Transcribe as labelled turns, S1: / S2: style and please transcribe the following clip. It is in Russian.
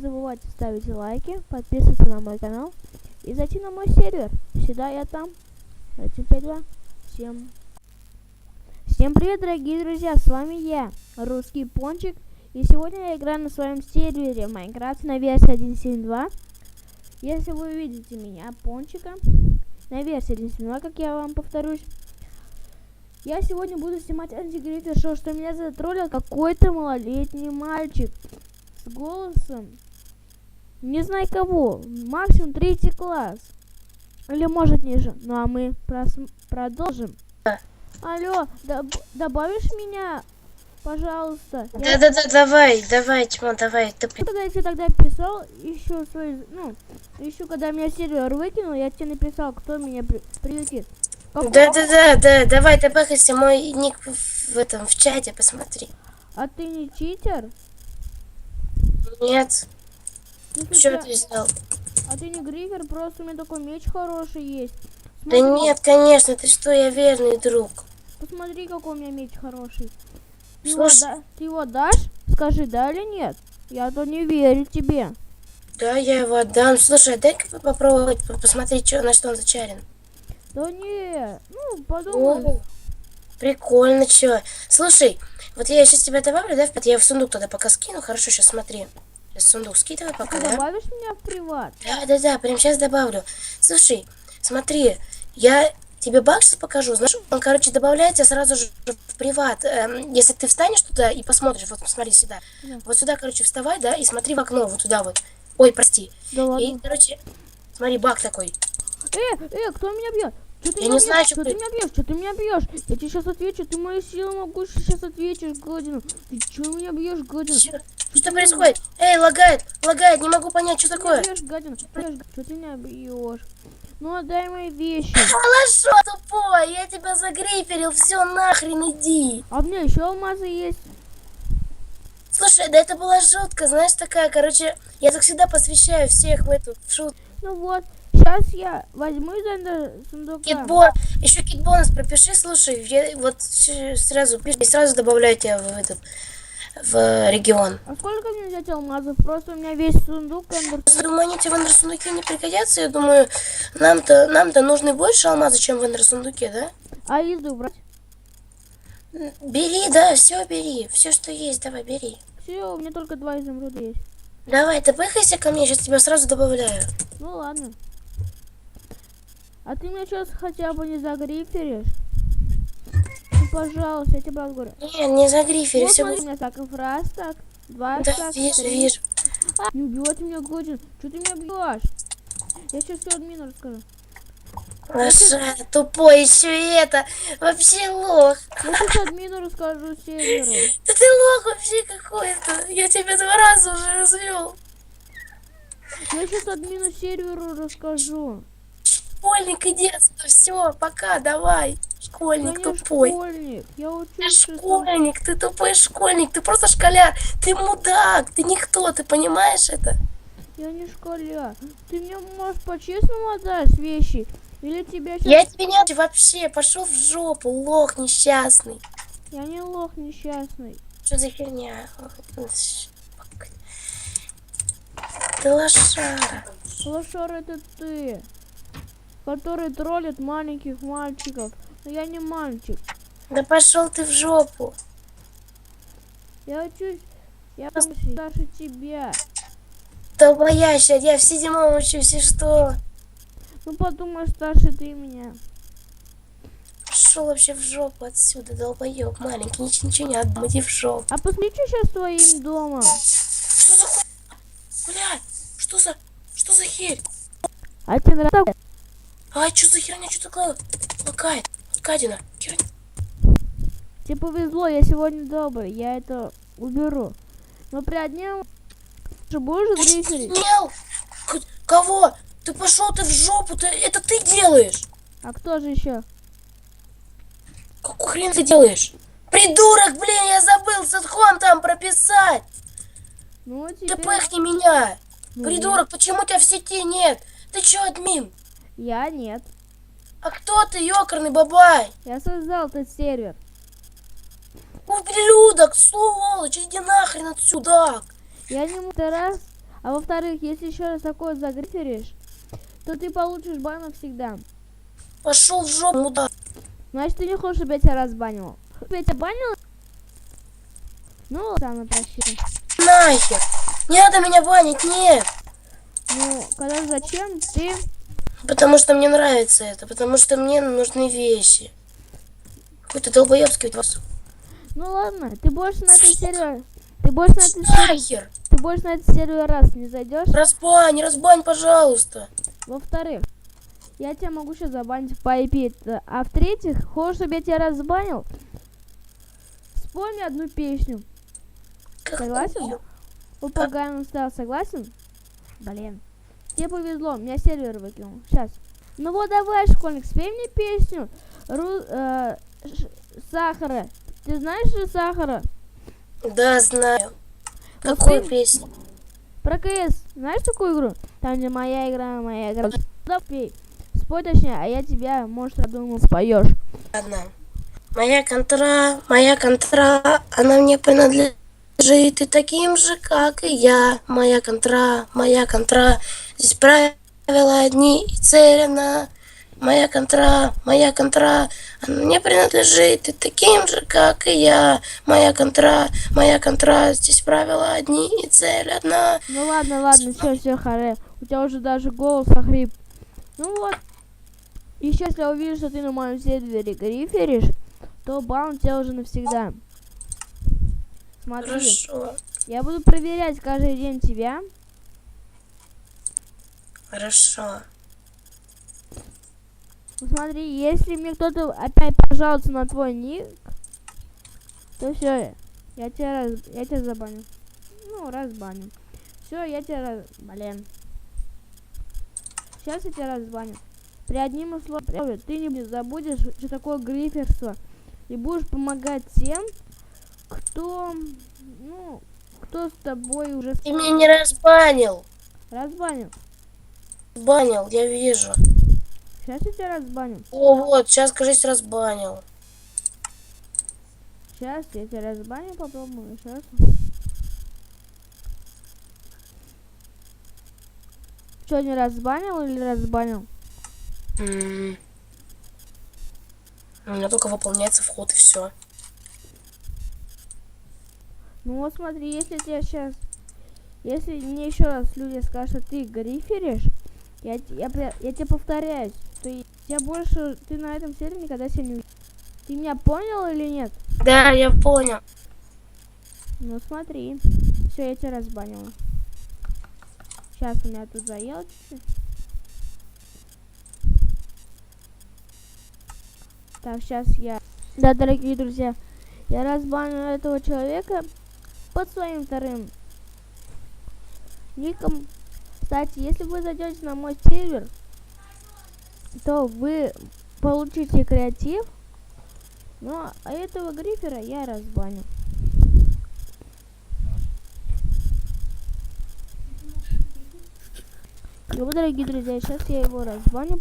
S1: забывайте ставить лайки, подписываться на мой канал и зайти на мой сервер. Сюда я там. 152. Всем. Всем привет, дорогие друзья, с вами я, Русский Пончик. И сегодня я играю на своем сервере Майнкрафт на версии 1.7.2. Если вы видите меня, Пончика, на версии 1.7.2, как я вам повторюсь, я сегодня буду снимать антигрифер что меня затроллил какой-то малолетний мальчик с голосом. Не знаю кого, максимум третий класс. Или может ниже. Ну а мы прос- продолжим. Алло, доб- добавишь меня, пожалуйста? Я-
S2: Да-да-да, давай, давай, Тьма, давай. Ты
S1: Когда я тебе тогда писал, еще свой, ну, еще когда меня сервер выкинул, я тебе написал, кто меня при- прилетит. Как-
S2: Да-да-да, да, давай, бахайся, мой ник в этом, в чате, посмотри.
S1: А ты не читер?
S2: Нет, Что
S1: ты-
S2: ты взял?
S1: А ты не грифер, просто у меня такой меч хороший есть.
S2: Да
S1: Смотри,
S2: нет, конечно, ты что, я верный друг.
S1: Посмотри, какой у меня меч хороший. Ты,
S2: Слушай-
S1: его, да- ты его дашь? Скажи, да или нет? Я то не верю тебе.
S2: Да, я его отдам. Слушай, а дай-ка попробовать по- посмотреть, что, на что он зачарен.
S1: Да не, ну подумай.
S2: О, прикольно, чё. Слушай, вот я сейчас тебя добавлю, да, в я в сундук тогда пока скину. Хорошо, сейчас смотри. Сундук скидывай пока,
S1: Ты
S2: да?
S1: добавишь меня в приват?
S2: Да, да, да, прям сейчас добавлю. Слушай, смотри, я тебе баг сейчас покажу. Знаешь, он, короче, добавляется сразу же в приват. Эм, если ты встанешь туда и посмотришь, вот смотри сюда.
S1: Да.
S2: Вот сюда, короче, вставай, да, и смотри в окно, вот туда вот. Ой, прости.
S1: Да
S2: И,
S1: ладно.
S2: короче, смотри, баг такой.
S1: Э, э, кто меня бьет? Что ты
S2: Я не знаю,
S1: бьешь?
S2: что
S1: Что ты
S2: ты-
S1: меня бьешь? Что ты меня бьешь? Я тебе сейчас отвечу. Ты мои силы могу сейчас ответишь, гадина. Ты что меня бьешь, гадина?
S2: Чё? Что происходит? Эй, лагает, лагает, не могу понять, что
S1: Что ты
S2: такое.
S1: меня бьешь, гадина? Что ты меня бьешь? Ну отдай мои вещи.
S2: Хорошо, тупой, я тебя загриферил, все, нахрен иди.
S1: А у меня еще алмазы есть.
S2: Слушай, да это была шутка, знаешь, такая, короче, я так всегда посвящаю всех в эту шутку.
S1: Ну вот, сейчас я возьму из сундука.
S2: Китбон, еще китбонус пропиши, слушай, я вот сразу пиши, и сразу добавляю тебя в этот, в регион.
S1: А сколько мне взять алмазов? Просто у меня весь сундук эндер.
S2: Думаю, они тебе в эндер-сундуке не пригодятся, я думаю, нам-то нам-то нужны больше алмаза, чем в эндер-сундуке, да?
S1: А еду брать?
S2: Бери, да, все бери, все, что есть, давай, бери.
S1: Все, у меня только два изумруда есть.
S2: Давай, ты пыхайся ко мне, сейчас тебя сразу добавляю.
S1: Ну ладно. А ты меня сейчас хотя бы не загриферишь? Ну, пожалуйста, я тебе говорю.
S2: Не, не загрифери,
S1: Вот
S2: все будет.
S1: меня так, раз так, два
S2: Да,
S1: так,
S2: вижу,
S1: три.
S2: вижу.
S1: А, не убивай ты меня, Годин. Что ты меня бьешь? Я сейчас все админу расскажу.
S2: Лоша, тупой еще и это. Вообще лох.
S1: Я сейчас админу расскажу серверу.
S2: Да ты лох вообще какой-то. Я тебя два раза уже развел.
S1: Я сейчас админу серверу расскажу.
S2: Школьник, иди отсюда. Все, пока, давай. Школьник
S1: Я
S2: тупой.
S1: школьник. Я учусь.
S2: школьник, ты тупой школьник, ты просто школяр, ты мудак, ты никто, ты понимаешь это?
S1: Я не школяр. Ты мне можешь по-честному отдать вещи? Или тебя сейчас...
S2: Я тебе не вообще, пошел в жопу, лох несчастный.
S1: Я не лох несчастный.
S2: Что за херня? Ты лошара.
S1: Лошар это ты, который троллит маленьких мальчиков. Но я не мальчик.
S2: Да пошел ты в жопу.
S1: Я учусь... Я старше тебя.
S2: Долбоящая, я в седьмом учусь, и что?
S1: Ну подумай, старше ты меня.
S2: Пошел вообще в жопу отсюда, долбоеб маленький, ничего, ничего не отдам, иди в жопу.
S1: А посмотри, что сейчас с твоим домом.
S2: Что за хуй? Блядь, что за... Что за херь?
S1: А тебе нравится?
S2: А, что за херня, что такое? Лагает, гадина, херня.
S1: Тебе повезло, я сегодня добрый. Я это уберу. Но при одном... Что будешь!
S2: К- Кого? Ты пошел ты в жопу, ты это ты делаешь?
S1: А кто же еще?
S2: Какой хрен ты делаешь? Придурок, блин, я забыл садхом там прописать.
S1: Ну,
S2: Ты
S1: теперь...
S2: пыхни меня.
S1: Ну,
S2: Придурок, почему тебя в сети нет? Ты чё, админ?
S1: Я нет.
S2: А кто ты, ёкарный бабай?
S1: Я создал этот сервер.
S2: Ублюдок, сволочь, иди нахрен отсюда.
S1: Я не м- ты раз... А во-вторых, если еще раз такое загриферишь, то ты получишь бан навсегда.
S2: Пошел в жопу, мудак.
S1: Значит, ты не хочешь, чтобы я тебя разбанил. Чтобы я тебя банил? Ну, самое прощай.
S2: Нахер. Не надо меня банить, нет.
S1: Ну, когда зачем ты...
S2: Потому что мне нравится это, потому что мне нужны вещи. Какой-то долбоебский вопрос.
S1: Ну ладно, ты больше на этой сервере... Ты больше на этой сервере...
S2: Нахер.
S1: Ты больше на этот сервер раз не зайдешь.
S2: Разбань, разбань, пожалуйста.
S1: Во-вторых, я тебя могу сейчас забанить по IP. -то. А в-третьих, хочешь, чтобы я тебя разбанил? Вспомни одну песню. Согласен? Упагаем стал согласен? Блин. Тебе повезло, меня сервер выкинул. Сейчас. Ну вот давай, школьник, спей мне песню. Ру, э, ш- сахара. Ты знаешь же сахара?
S2: Да, знаю.
S1: Вот
S2: Какую
S1: ты-
S2: песню?
S1: Про КС. Знаешь такую игру? Там, где моя игра, моя игра. Пей. Спой точнее, а я тебя, может, я думал, споешь.
S2: Ладно. Моя контра, моя контра, она мне принадлежит и таким же, как и я. Моя контра, моя контра, здесь правила одни и цель. Моя контра, моя контра, она мне принадлежит и таким же, как и я. Моя контра, моя контра, здесь правила одни и цель одна.
S1: Ну ладно, ладно, все, все, харе. У тебя уже даже голос охрип. Ну вот. И сейчас я увижу, что ты на моем сервере гриферишь, то бан у тебя уже навсегда. Смотри,
S2: Хорошо,
S1: я буду проверять каждый день тебя.
S2: хорошо.
S1: Ну, смотри, если мне кто-то опять пожалуется на твой ник, то все, я тебя раз, я тебя забаню. Ну, разбаню. Все, я тебя раз... Блин. Сейчас я тебя разбаню. При одним условии, ты не забудешь, что такое гриферство. И будешь помогать тем, кто, ну, кто с тобой уже
S2: Ты меня не разбанил.
S1: разбанил.
S2: Банил, я вижу.
S1: Сейчас я тебя разбаню.
S2: О, вот, сейчас, кажется, разбанил.
S1: Сейчас я тебя разбаню, попробую еще раз. Что, не разбанил или разбанил?
S2: М. У меня только выполняется вход и все.
S1: Ну вот смотри, если тебя сейчас... Если мне еще раз люди скажут, что ты гриферишь, я, я, пря- я тебе повторяюсь, что я я больше... Ты на этом сервере никогда себя не... увидишь. Ты меня понял или нет?
S2: Да, я понял.
S1: Ну смотри. Все, я тебя разбанила. Сейчас у меня тут заело чуть-чуть. Так, сейчас я... Да, дорогие друзья, я разбанил этого человека под своим вторым ником. Кстати, если вы зайдете на мой сервер, то вы получите креатив. Ну, а этого грифера я разбаню. Ну, дорогие друзья, сейчас я его разбаню.